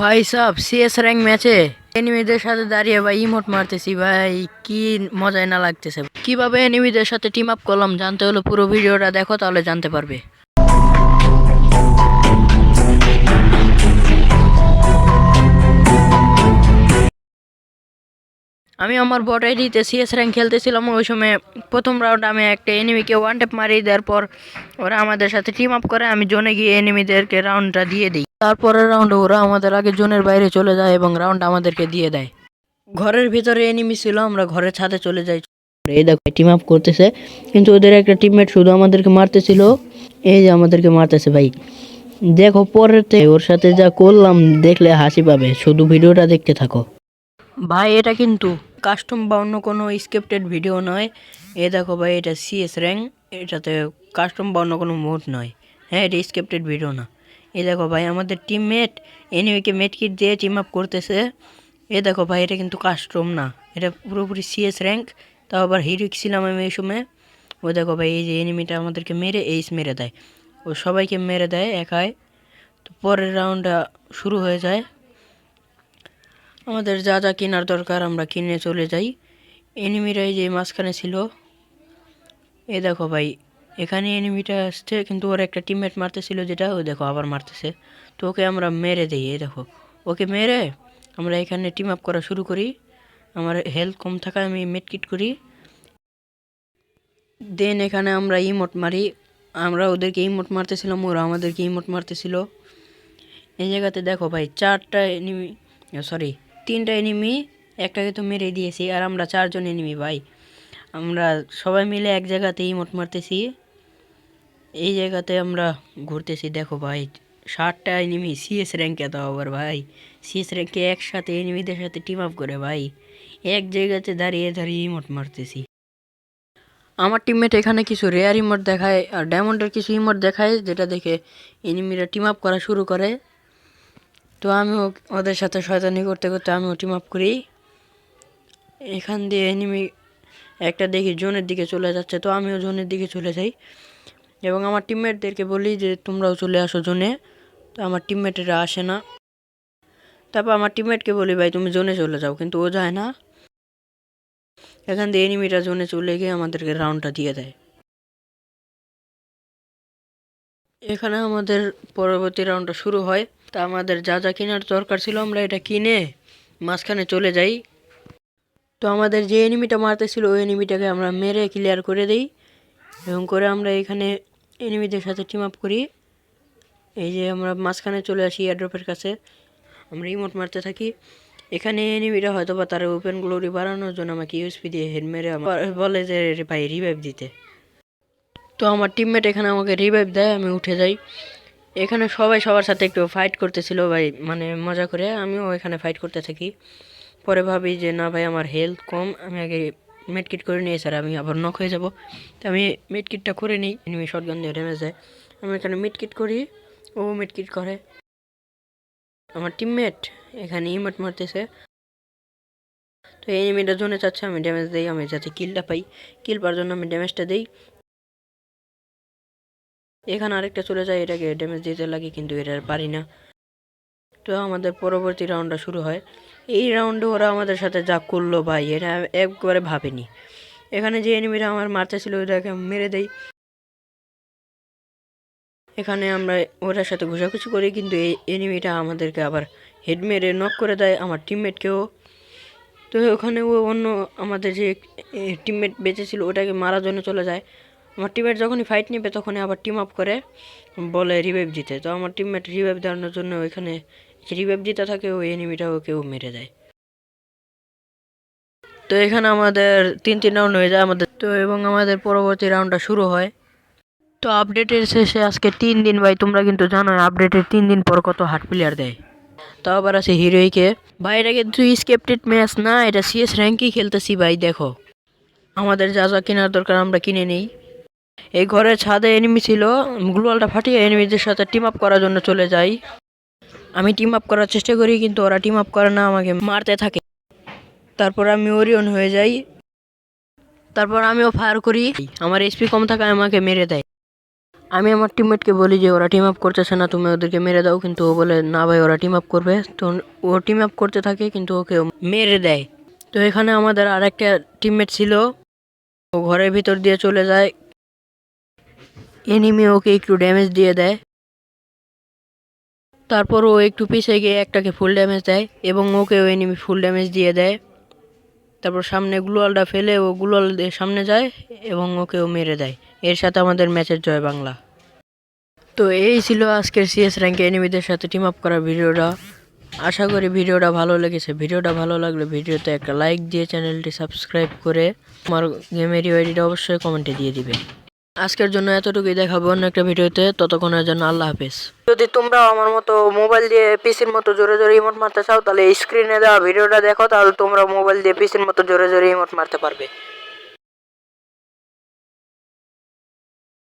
ভাই sub CS rank ম্যাচে এনিমিদের সাথে দাঁড়িয়ে ভাই ইমোট মারতেছি ভাই, কি মজাই না লাগতেছে। কীভাবে এনিমিদের সাথে টিম আপ করলাম জানতে হলে পুরো ভিডিওটা দেখো, তাহলে জানতে পারবে। আমি আমার বট আইডিতে সিএস র্যাঙ্ক খেলতেছিলাম, ওই সময় প্রথম রাউন্ড আমি একটা এনিমিকে ওয়ান ট্যাপ মারিয়ে দেওয়ার পর ওরা আমাদের সাথে টিম আপ করে, আমি জোনে গিয়ে এনিমিদেরকে রাউন্ডটা দিয়ে দিই। তারপরের রাউন্ডে ওরা আমাদের আগে জোনের বাইরে চলে যায় এবং রাউন্ড আমাদেরকে দিয়ে দেয়। ঘরের ভিতরে এনিমি ছিল আমরা ঘরের ছাদে চলে যাই। এই দেখো টিম আপ করতেছে। কিন্তু ওদের একটা টিমমেট শুধু আমাদেরকে মারতেছিল। এই যে আমাদেরকে মারতেছে ভাই। দেখো পরেতে ওর সাথে যা করলাম দেখলে হাসি পাবে। শুধু ভিডিওটা দেখতে থাকো। ভাই এটা কিন্তু কাস্টম বা অন্য কোনো স্ক্রিপ্টেড ভিডিও নয়। এ দেখো ভাই এটা সিএস র্যাঙ্ক এটাতে কাস্টম বা অন্য কোনো মোড নয়। হ্যাঁ এটা স্ক্রিপ্টেড ভিডিও না। এ দেখো ভাই, আমাদের টিমমেট এনিমিকে মেট কিট দিয়ে টিম আপ করতেছে। এ দেখো ভাই, এটা কিন্তু কাস্টম না। এটা পুরোপুরি সিএস র্যাঙ্ক তাও আবার হিরিক ছিলাম আমি এই সময়। ও দেখো ভাই, এই যে এনিমিটা আমাদেরকে মেরে এইস মেরে দেয়। ও সবাইকে মেরে দেয় একাই। তো পরের রাউন্ডটা শুরু হয়ে যায়। আমাদের যা যা কেনার দরকার আমরা কিনে চলে যাই। এনিমিরাই যে মাঝখানে ছিল। এ দেখো ভাই এখানে এনিমিটা আসছে, কিন্তু ওর একটা টিমমেট মারতেছিল, যেটা ও দেখো আবার মারতেছে। তো ওকে আমরা মেরে দিই, এই দেখো। ওকে মেরে আমরা এখানে টিম আপ করা শুরু করি। আমার হেলথ কম থাকায় আমি মেডকিট করি। দেন এখানে আমরা ইমোট মারি। আমরা ওদেরকে ইমোট মারতেছিলাম, ওরা আমাদেরকে ইমোট মারতেছিল। এই জায়গাতে দেখো ভাই, চারটা এনিমি সরি তিনটা এনিমি একটাকে তো মেরে দিয়েছি, আর আমরা চারজন এনিমি ভাই। আমরা সবাই মিলে এক জায়গাতে ইমোট মারতেছি। এই জায়গাতে আমরা ঘুরতেছি, দেখো ভাই ষাটটা এনিমি সিএস র্যাঙ্কে দাও আবার ভাই। সিএস র্যাঙ্কে একসাথে এনিমিদের সাথে টিম আপ করে ভাই। এক জায়গাতে দাঁড়িয়ে দাঁড়িয়ে ইমোট মারতেছি। আমার টিমমেট এখানে কিছু রেয়ার ইমোট দেখায় আর ডায়মন্ডের কিছু ইমোট দেখায়, যেটা দেখে এনিমিরা টিম আপ করা শুরু করে। তো আমিও ওদের সাথে শয়তানি করতে করতে আমিও টিম আপ করি। এখান দিয়ে এনিমি একটা দেখি জোনের দিকে চলে যাচ্ছে, তো আমিও জোনের দিকে চলে যাই। এবং আমার টিমমেটদেরকে বলি যে, তোমরাও চলে আসো জোনে। তো আমার টিমমেটেরা আসে না। তারপর আমার টিমমেটকে বলি, ভাই, তুমি জোনে চলে যাও। কিন্তু ও যায় না। এখান দিয়ে এনিমিটা জোনে চলে গিয়ে আমাদেরকে রাউন্ডটা দিয়ে দেয়। এখানে আমাদের পরবর্তী রাউন্ডটা শুরু হয়। তা আমাদের যা যা কেনার দরকার ছিল, আমরা এটা কিনে মাঝখানে চলে যাই। তো আমাদের যে এনিমিটা মারতেছিল, ওই এনিমিটাকে আমরা মেরে ক্লিয়ার করে দিই। এবং করে আমরা এখানে এনিমিদের সাথে টিম আপ করি। এই যে আমরা মাঝখানে চলে আসি এয়ারড্রপের কাছে। আমরা ইমোট মারতে থাকি। এখানে এনিমিটা হয়তো বা তার ওপেন গ্লোরি বাড়ানোর জন্য আমাকে ইউএসপি দিয়ে হেড মেরে বলে যে ভাই রিভাইভ দিতে। তো আমার টিমমেট এখানে আমাকে রিভাইভ দেয়, আমি উঠে যাই। এখানে সবাই সবার সাথে একটু ফাইট করতেছিল ভাই মানে মজা করে। আমিও এখানে ফাইট করতে থাকি। পরে ভাবি যে, না ভাই, আমার হেলথ কম। আমি আগে মেডকিট করে নিয়ে, স্যার, আমি আবার নক হয়ে যাব। তো আমি মেডকিটটা করে নিই এনিমি শটগান দিয়ে ড্যামেজ দেয়। আমি এখানে মেডকিট করি, ও মেডকিট করে। আমার টিমমেট এখানে ইমোট মারতেছে। তো এনিমিটা জোনে চাচ্ছে, আমি ড্যামেজ দিই, আমি যাতে কিলটা পাই। কিল পাওয়ার জন্য আমি ড্যামেজটা দিই। এখানে আরেকটা চলে যায়, এটাকে ড্যামেজ দিতে লাগে, কিন্তু এটা পারি না। তো আমাদের পরবর্তী রাউন্ডটা শুরু হয়। এই রাউন্ডে ওরা আমাদের সাথে যা করল ভাই, এটা একবারে ভাবিনি। এখানে যে এনিমিরা আমার মারতেছিল ওটাকে আমি মেরে দেই। এখানে আমরা ওটার সাথে ঘুষাঘুষি করি, কিন্তু এই এনিমিটা আমাদেরকে আবার হেড মেরে নক করে দেয়, আমার টিমমেটকেও তো ওখানে ও অন্য আমাদের যে টিমমেট বেঁচে ছিল, ওটাকে মারার জন্য চলে যায়। আমার টিমমেট যখনই ফাইট নেবে, তখনই আবার টিম আপ করে, বলে রিভাইভ দিতে তো আমার টিমমেট রিভাইভ দেওয়ানোর জন্য ওইখানে রিভাইভ দিতে থাকে, ওই এনিমিটা ওকেও মেরে দেয়। তো এখানে আমাদের তিন তিন রাউন্ড হয়ে যায় আমাদের। তো এবং আমাদের পরবর্তী রাউন্ডটা শুরু হয়। তো আপডেটের শেষে আজকে তিন দিন, ভাই, তোমরা কিন্তু জানো আপডেটের তিন দিন পর কত হার্ট প্লেয়ার দেয়। তাও আবার আছে হিরোইকে ভাই, এটা কিন্তু স্কেপটেড ম্যাচ না, এটা সিএস র্যাঙ্কই খেলতেছি, ভাই, দেখো। আমাদের যা যা কেনার দরকার আমরা কিনে নিই। এই ঘরের ছাদে এনিমি ছিল গ্লোয়ালটা ফাটিয়ে এনিমিদের সাথে টিম আপ করার জন্য চলে যাই। আমি টিম আপ করার চেষ্টা করি, কিন্তু ওরা টিম আপ করে না, আমাকে মারতে থাকে। তারপর আমি ওরিয়ন হয়ে যাই। তারপর আমিও ফায়ার করি। আমার এসপি কম থাকায় আমাকে মেরে দেয়। আমি আমার টিমমেটকে বলি যে, ওরা টিম আপ করতেছে না, তুমি ওদেরকে মেরে দাও। কিন্তু ও বলে, না ভাই, ওরা টিম আপ করবে। তো ও টিম আপ করতে থাকে, কিন্তু ওকে মেরে দেয়। তো এখানে আমাদের আর একটা টিমমেট ছিল। ও ঘরের ভিতর দিয়ে চলে যায়। এনিমি ওকে একটু ড্যামেজ দিয়ে দেয়। তারপর ও একটু পিছিয়ে গিয়ে একটাকে ফুল ড্যামেজ দেয় এবং ওকে ও এনিমি ফুল ড্যামেজ দিয়ে দেয়। তারপর সামনে গ্লুয়ালটা ফেলে ও গ্লুয়াল দিয়ে সামনে যায় এবং ওকে ও মেরে দেয়। এর সাথে আমাদের ম্যাচের জয় বাংলা। তো এই ছিল আজকের সিএস র্যাঙ্কে এনিমিদের সাথে টিম আপ করার ভিডিওটা। আশা করি ভিডিওটা ভালো লেগেছে। ভিডিওটা ভালো লাগলে ভিডিওতে একটা লাইক দিয়ে চ্যানেলটি সাবস্ক্রাইব করে আমার গেমের ইউআইডিটা অবশ্যই কমেন্টে দিয়ে দিবে। আজকের জন্য এতটুকুই দেখাবো অন্য একটা ভিডিওতে। ততক্ষণের জন্য আল্লাহ হাফিজ। যদি তোমরা আমার মতো মোবাইল দিয়ে পিসির মতো জোরে জোরে ইমোট মারতে চাও, তাহলে স্ক্রিনে দেওয়া ভিডিওটা দেখো, তাহলে তোমরা মোবাইল দিয়ে পিসির মতো জোরে জোরে ইমোট মারতে পারবে।